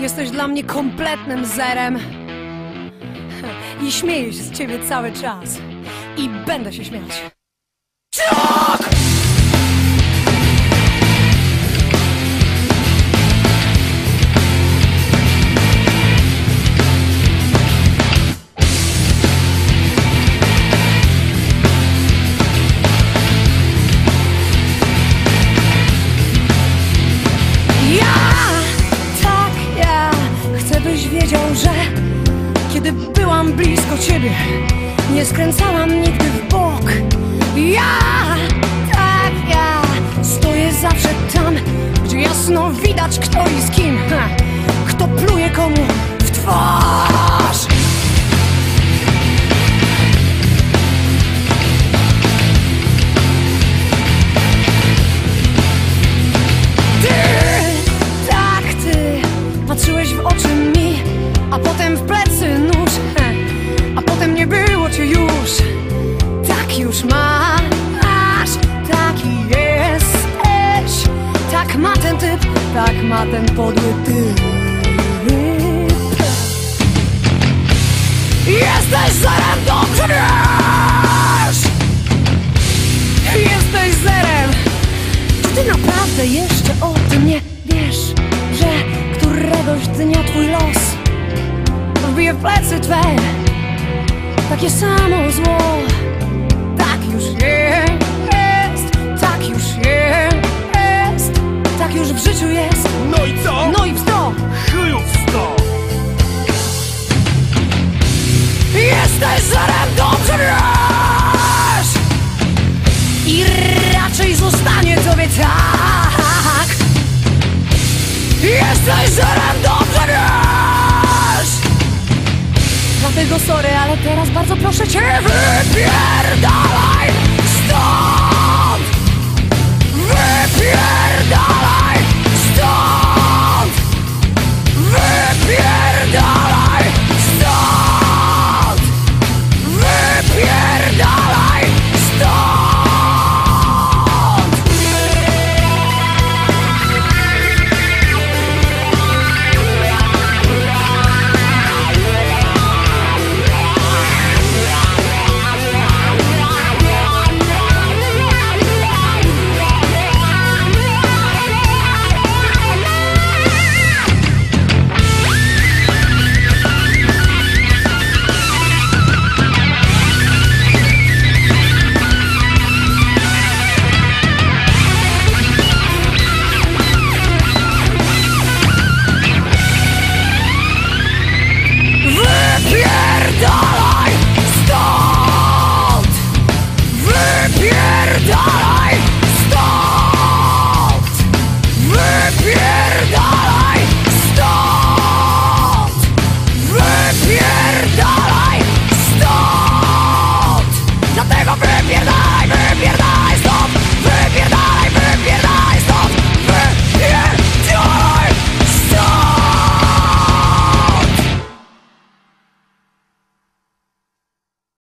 Jesteś dla mnie kompletnym zerem. I śmieję się z ciebie cały czas. I będę się śmiać. Chcę byś wiedział, że kiedy byłam blisko ciebie, nie skręcałam nigdy w bok. Ja, tak, ja stoję zawsze tam, gdzie jasno widać kto i A potem w plecy nóż. A potem nie było cię już. Tak już masz Taki jesteś. Tak ma ten typ Tak ma ten podły typ. Jesteś zerem, dobrze wiesz! Jesteś zerem! Czy ty naprawdę jeszcze o tym nie wiesz, że któregoś dnia twój los w plecy twe takie samo zło? Tak już jest, tak już jest, tak już w życiu jest. No i co? No i wstąp! Chuju sto! Jesteś zerem, dobrze wiesz! I raczej zostanie tobie tak Jesteś zerem, dobrze wiesz sorry, ale teraz bardzo proszę cię. Wypierdalaj stąd! Wypierdalaj stąd! Wypierdalaj!